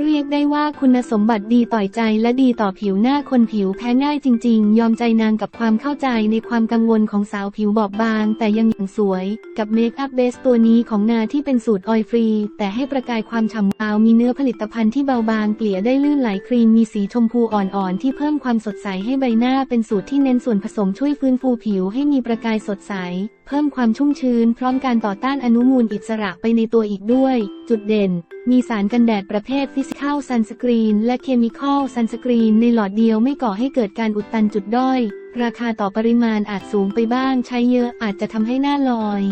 เรียกได้ว่าคุณสมบัติดีต่อยใจและดีต่อผิวหน้าคนผิวแพ้ง่ายจริง ๆ ยอมใจนางกับความเข้าใจในความกังวลของสาวผิวบอบบาง แต่ยังอย่างสวย กับเมคอัพเบสตัวนี้ของนาที่เป็นสูตรออยล์ฟรี แต่ให้ประกายความฉ่ำวาวมีเนื้อผลิตภัณฑ์ที่เบาบางเกลี่ยได้ลื่นไหลครีมมีสีชมพูอ่อนๆที่เพิ่มความสดใสให้ใบหน้าเป็นสูตรที่เน้นส่วนผสมช่วยฟื้นฟูผิวให้มีประกายสดใส เพิ่มความชุ่มชื้น พร้อมการต่อต้านอนุมูลอิสระไปในตัวอีกด้วย จุดเด่น มีสารกันแดดประเภทฟิสิกอลซันสกรีน และเคมีคอลซันสกรีน ในหลอดเดียวไม่ก่อให้เกิดการอุดตันจุดด้อย ราคาต่อปริมาณอาจสูงไปบ้าง ใช้เยอะอาจจะทำให้หน้าลอย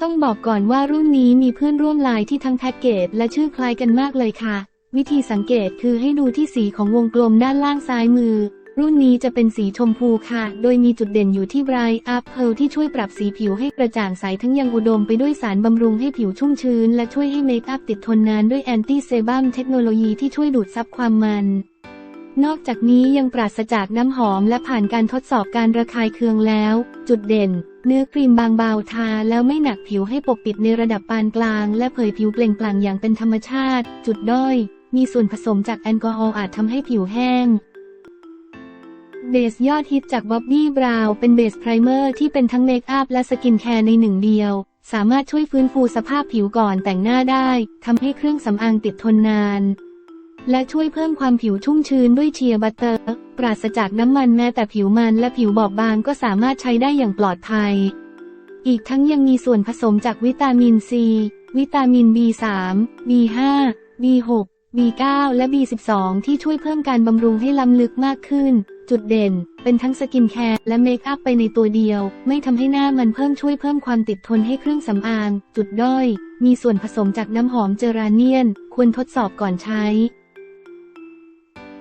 ต้องบอกก่อนว่ารุ่นนี้มีเพื่อนร่วมลายที่ทั้งแพ็กเกจและชื่อคล้ายกันมากเลยค่ะ วิธีสังเกตคือให้ดูที่สีของวงกลมด้านล่างซ้ายมือ รุ่นนี้จะเป็นสีชมพูค่ะ โดยมีจุดเด่นอยู่ที่ไบรท์อัพเพลที่ช่วยปรับสีผิวให้กระจ่างใสทั้งยังอุดมไปด้วยสารบำรุงให้ผิวชุ่มชื้น และช่วยให้เมคอัพติดทนนานด้วยแอนตี้เซบัมเทคโนโลยีที่ช่วยดูดซับความมัน นอกจากนี้ยังปราศจากน้ำหอมและผ่านการทดสอบการระคายเคืองแล้ว จุดเด่น เนื้อครีมบางเบาทาแล้วไม่หนักผิวให้ปกปิดในระดับปานกลาง และเผยผิวเปล่งปลั่งอย่างเป็นธรรมชาติ จุดด้อย มีส่วนผสมจากแอลกอฮอล์อาจทำให้ผิวแห้ง เบสยอดฮิตจากบ๊อบบี้บราวน์เป็นเบสไพรเมอร์ที่เป็นทั้งเมคอัพและสกินแคร์ในหนึ่งเดียว สามารถช่วยฟื้นฟูสภาพผิวก่อนแต่งหน้าได้ทำให้เครื่องสำอางติดทนนาน และช่วยเพิ่มความผิวชุ่มชื้นด้วยเชียร์บัตเตอร์ ปราศจากน้ำมันแม้แต่ผิวมันและผิวบอบบางก็สามารถใช้ได้อย่างปลอดภัย อีกทั้งยังมีส่วนผสมจากวิตามินซี วิตามิน B3 B5 B6 B9 และ B12 ที่ช่วยเพิ่มการบำรุงให้ล้ำลึกมากขึ้นจุดเด่น เป็นทั้งสกินแคร์และเมคอัพไปในตัวเดียว ไม่ทำให้หน้ามันเพิ่มช่วยเพิ่มความติดทนให้เครื่องสำอาง จุดด้อย มีส่วนผสมจากน้ำหอมเจอราเนียน ควรทดสอบก่อนใช้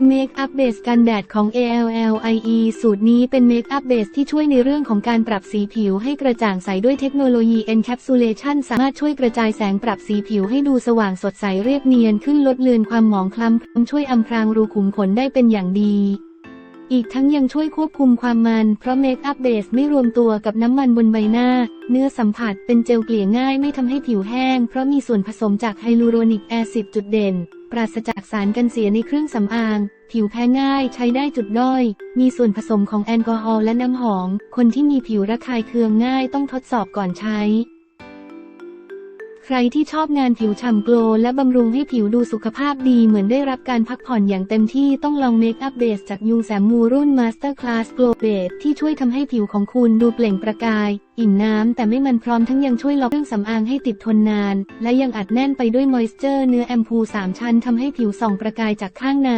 เมคอัพเบสกันแดดของ ALLIE สูตรนี้เป็นเมคอัพเบสที่ช่วยในเรื่องของการปรับสีผิวให้กระจ่างใสด้วยเทคโนโลยี Encapsulation สามารถช่วยกระจายแสงปรับสีผิวให้ดูสว่างสดใสเรียบเนียนขึ้นลดเลือนความหมองคล้ำช่วยอำพรางรูขุมขนได้เป็นอย่างดี อีกทั้งยังช่วยควบคุมความมัน เพราะเมคอัพเบสไม่รวมตัวกับน้ำมันบนใบหน้า เนื้อสัมผัสเป็นเจลเกลี่ยง่ายไม่ทำให้ผิวแห้ง เพราะมีส่วนผสมจากไฮลูโรนิกแอซิดจุดเด่น ปราศจากสารกันเสียในเครื่องสำอาง ผิวแพ้ง่ายใช้ได้จุดด้อย มีส่วนผสมของแอลกอฮอล์และน้ำหอม คนที่มีผิวระคายเคืองง่ายต้องทดสอบก่อนใช้ รที่ชอบงานผิวฉ่ำโกลและบำรุงให้ผิวดูสุขภาพดีเหมือนได้รับการพักผ่อนอย่างเต็มที่ต้องลองเมคอัพเบสจากยุงแสมมูรุ่น Master Class Glow Base ที่ช่วยทำให้ผิวของคุณดูเปล่งประกาย อิ่มน้ำแต่ไม่มันพร้อมทั้งยังช่วยล็อกเครื่องสำอางให้ติดทนนาน และยังอัดแน่นไปด้วยมอยส์เจอร์เนื้อแอมพู3ชั้นทำให้ผิวส่องประกายจากข้างใน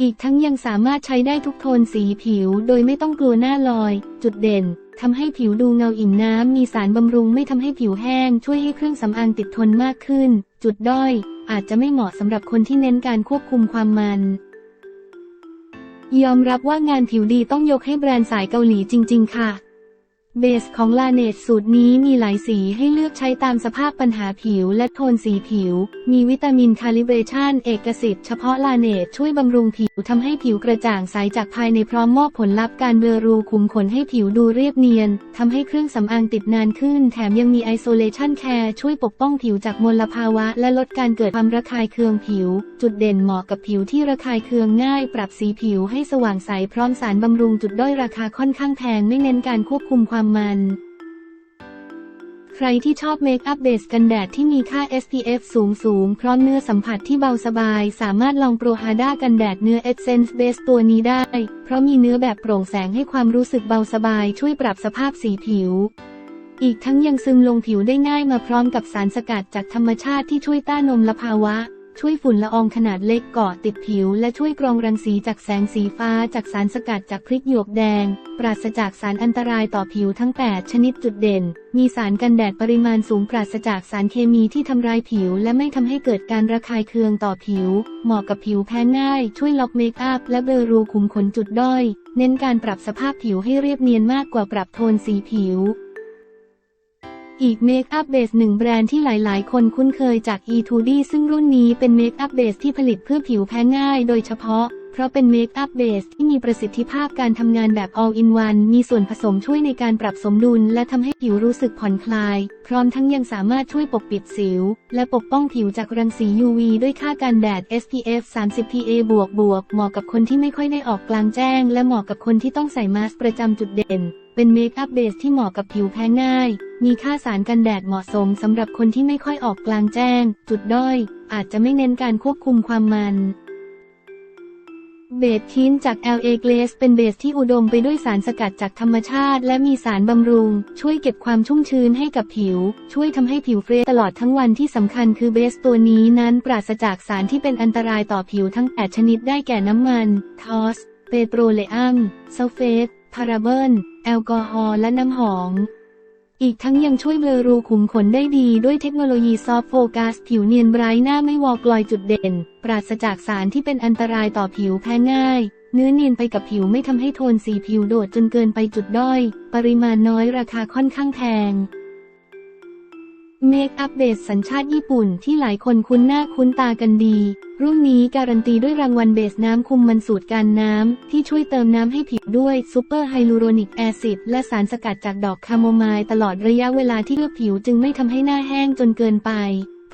อีกทั้งยังสามารถใช้ได้ทุกโทนสีผิว โดยไม่ต้องกลัวหน้าลอย จุดเด่น ทำให้ผิวดูเงาอิ่มน้ำ มีสารบำรุงไม่ทำให้ผิวแห้ง ช่วยให้เครื่องสำอางติดทนมากขึ้น จุดด้อย อาจจะไม่เหมาะสำหรับคนที่เน้นการควบคุมความมันยอมรับว่างานผิวดีต้องยกให้แบรนด์สายเกาหลีจริง ๆ ค่ะ เบสของลาเนตสูตรนี้มีหลายสีให้เลือกใช้ตามสภาพปัญหาผิวและโทนสีผิว มีวิตามินคาลิเบรชันเอกสิทธิ์เฉพาะลาเนตช่วยบำรุงผิวทำให้ผิวกระจ่างใสจากภายในพร้อมมอบผลลัพธ์การเบลอรูขุมขนให้ผิวดูเรียบเนียนทำให้เครื่องสำอางติดนานขึ้น แถมยังมีไอโซเลชันแคร์ช่วยปกป้องผิวจากมลภาวะ และลดการเกิดความระคายเคืองผิว จุดเด่นเหมาะกับผิวที่ระคายเคืองง่าย ปรับสีผิวให้สว่างใสพร้อมสารบำรุงจุดด้อยราคาค่อนข้างแพงไม่เน้นการควบคุมความมัน ใครที่ชอบเมคอัพเบสกันแดดที่มีค่า SPF สูงสูงพร้อมเนื้อสัมผัสที่เบาสบาย สามารถลองโปรฮาด้ากันแดดเนื้อ Essence Base ตัวนี้ได้ เพราะมีเนื้อแบบโปร่งแสงให้ความรู้สึกเบาสบาย ช่วยปรับสภาพสีผิวอีกทั้งยังซึมลงผิวได้ง่ายมาพร้อมกับสารสกัดจากธรรมชาติที่ช่วยต้านลมละภาวะ ช่วยฝุ่นละอองขนาดเล็กเกาะติดผิว และช่วยกรองรังสีจากแสงสีฟ้าจากสารสกัดจากพริกหยวกแดง ปราศจากสารอันตรายต่อผิวทั้ง 8 ชนิดจุดเด่น มีสารกันแดดปริมาณสูงปราศจากสารเคมีที่ทำร้ายผิว และไม่ทำให้เกิดการระคายเคืองต่อผิว เหมาะกับผิวแพ้ง่าย ช่วยล็อกเมคอัพและเบลอรูขุมขนจุดด้อย เน้นการปรับสภาพผิวให้เรียบเนียนมากกว่าปรับโทนสีผิว อีกเมคอัพเบสหนึ่งแบรนด์ที่หลายๆ คนคุ้นเคยจาก E2D ซึ่งรุ่นนี้เป็นเมคอัพเบสที่ผลิตเพื่อผิวแพ้ง่ายโดยเฉพาะ เพราะเป็นเมคอัพเบสที่มีประสิทธิภาพการทำงานแบบ all in one มีส่วนผสมช่วยในการปรับสมดุล และทำให้ผิวรู้สึกผ่อนคลาย พร้อมทั้งยังสามารถช่วยปกปิดสิว และปกป้องผิวจากรังสี UV ด้วยค่ากันแดด SPF 30 PA บวกบวกเหมาะกับคนที่ไม่ค่อยได้ออกกลางแจ้ง และเหมาะกับคนที่ต้องใส่มาสก์ประจำจุดเด่น เป็นเมคอัพเบสที่เหมาะกับผิวแพ้ง่าย มีค่าสารกันแดดเหมาะสมสำหรับคนที่ไม่ค่อยออกกลางแจ้ง จุดด้อย อาจจะไม่เน้นการควบคุมความมันเบสทินจาก LA Glaze เป็นเบสที่อุดมไปด้วยสารสกัดจากธรรมชาติ และมีสารบำรุง ช่วยเก็บความชุ่มชื้นให้กับผิว ช่วยทำให้ผิวเฟรชตลอดทั้งวันที่สำคัญคือเบสตัวนี้นั้นปราศจากสารที่เป็นอันตรายต่อผิวทั้ง 8 ชนิดได้แก่น้ำมัน ทอส เปโตรเลอัมซัลเฟตพาราเบน แอลกอฮอล์และน้ำหอม อีกทั้งยังช่วยเบลอรูขุมขนได้ดีด้วยเทคโนโลยีซอฟต์โฟกัสผิวเนียนไบรท์หน้าไม่วอกลอยจุดเด่น ปราศจากสารที่เป็นอันตรายต่อผิวแพ้ง่าย เนื้อเนียนไปกับผิวไม่ทำให้โทนสีผิวโดดจนเกินไปจุดด้อย ปริมาณน้อยราคาค่อนข้างแพง เมคอัพเบสสัญชาติญี่ปุ่นที่หลายคนคุ้นหน้าคุ้นตากันดี รุ่นนี้การันตีด้วยรางวัลเบสน้ำคุมมันสูตรการน้ำ ที่ช่วยเติมน้ำให้ผิวด้วยซูเปอร์ไฮลูโรนิกแอซิดและสารสกัดจากดอกคาโมไมล์ตลอดระยะเวลาที่เลือผิวจึงไม่ทำให้หน้าแห้งจนเกินไป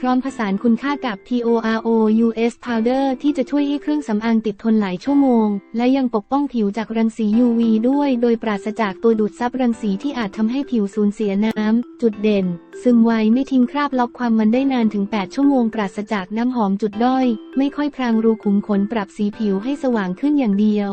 พร้อมผสานคุณค่ากับ PORO US Powder ที่จะช่วยให้เครื่องสำอางติดทนหลายชั่วโมง และยังปกป้องผิวจากรังสี UV ด้วย โดยปราศจากตัวดูดซับรังสีที่อาจทำให้ผิวสูญเสียน้ำ จุดเด่น ซึมไวไม่ทิ้งคราบล็อกความมันได้นานถึง 8 ชั่วโมง ปราศจากน้ำหอมจุดด้อย ไม่ค่อยพรางรูขุมขนปรับสีผิวให้สว่างขึ้นอย่างเดียว